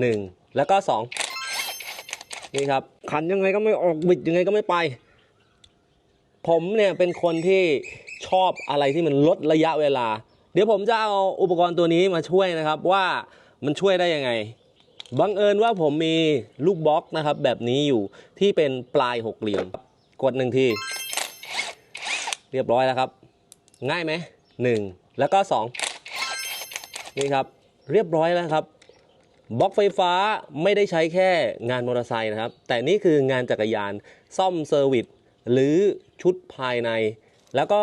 หนึ่งแล้วก็สองนี่ครับขันยังไงก็ไม่ออกบิดยังไงก็ไม่ไป ผมเนี่ยเป็นคนที่ชอบอะไรที่มันลดระยะเวลา เดี๋ยวผมจะเอาอุปกรณ์ตัวนี้มาช่วยนะครับว่ามันช่วยได้ยังไงบังเอิญว่าผมมีลูกบล็อกนะครับ แบบนี้อยู่ที่เป็นปลายหกเหลี่ยม กดหนึ่งที เรียบร้อยแล้วครับ ง่ายไหมหนึ่งแล้วก็สองนี่ครับ เรียบร้อยแล้วครับ บล็อกไฟฟ้าไม่ได้ใช้แค่งานมอเตอร์ไซค์นะครับ แต่นี่คืองานจักรยานซ่อมเซอร์วิสหรือชุดภายใน แล้วก็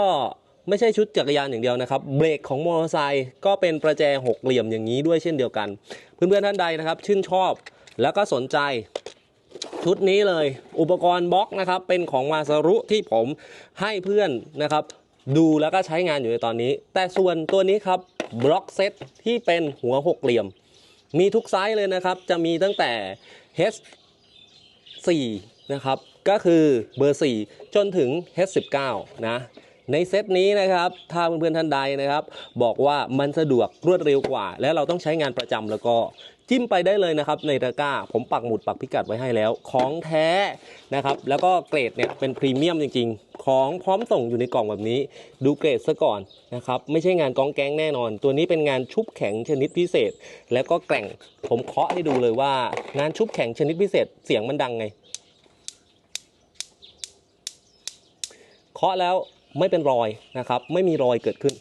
ไม่ใช่ชุดจักรยานอย่างเดียวนะครับเบรกของมอเตอร์ไซค์ก็เป็นประแจหกเหลี่ยมอย่างนี้ด้วยเช่นเดียวกัน เพื่อนๆท่านใดนะครับ ชื่นชอบแล้วก็สนใจชุดนี้เลย อุปกรณ์บล็อกนะครับเป็นของมาซารุที่ผมให้เพื่อนนะครับ ดูแล้วก็ใช้งานอยู่ในตอนนี้ แต่ส่วนตัวนี้ครับบล็อกเซตที่เป็นหัวหกเหลี่ยม มีทุกไซส์เลยนะครับ จะมีตั้งแต่ H4 นะครับ ก็คือเบอร์ 4 จนถึง H19 นะ ในเซตนี้นะครับถ้าเพื่อนๆท่านใดนะครับ บอกว่ามันสะดวกรวดเร็วกว่า และเราต้องใช้งานประจำแล้วก็จิ้มไปได้เลยนะครับในตะกร้า ผมปักหมุดปักพิกัดไว้ให้แล้ว ของแท้นะครับ แล้วก็เกรดเนี่ยเป็นพรีเมียมจริงๆ ของพร้อมส่งอยู่ในกล่องแบบนี้ ดูเกรดซะก่อนนะครับ ไม่ใช่งานกองแกงแน่นอน ตัวนี้เป็นงานชุบแข็งชนิดพิเศษ แล้วก็แกร่งผมเคาะให้ดูเลยว่างานชุบแข็งชนิดพิเศษเสียงมันดังไงเคาะแล้ว ไม่เป็นรอยนะครับ ไม่มีรอยเกิดขึ้น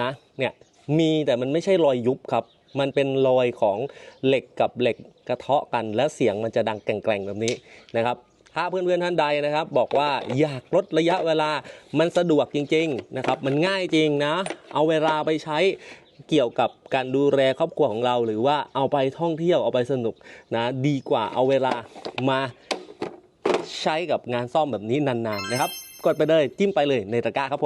นะเนี่ยมีแต่มันไม่ใช่รอยยุบครับ มันเป็นรอยของเหล็กกับเหล็กกระเทาะกัน แล้วเสียงมันจะดังแกร่งๆแบบนี้นะครับ ถ้าเพื่อนๆท่านใดนะครับ บอกว่าอยากลดระยะเวลามันสะดวกจริง ๆนะครับ มันง่ายจริงนะ เอาเวลาไปใช้เกี่ยวกับการดูแลครอบครัวของเรา หรือว่าเอาไปท่องเที่ยวเอาไปสนุกนะดีกว่าเอาเวลามาใช้กับงานซ่อมแบบนี้นานๆนะครับ กดไปเลยจิ้มไปเลยในตะกร้าครับผม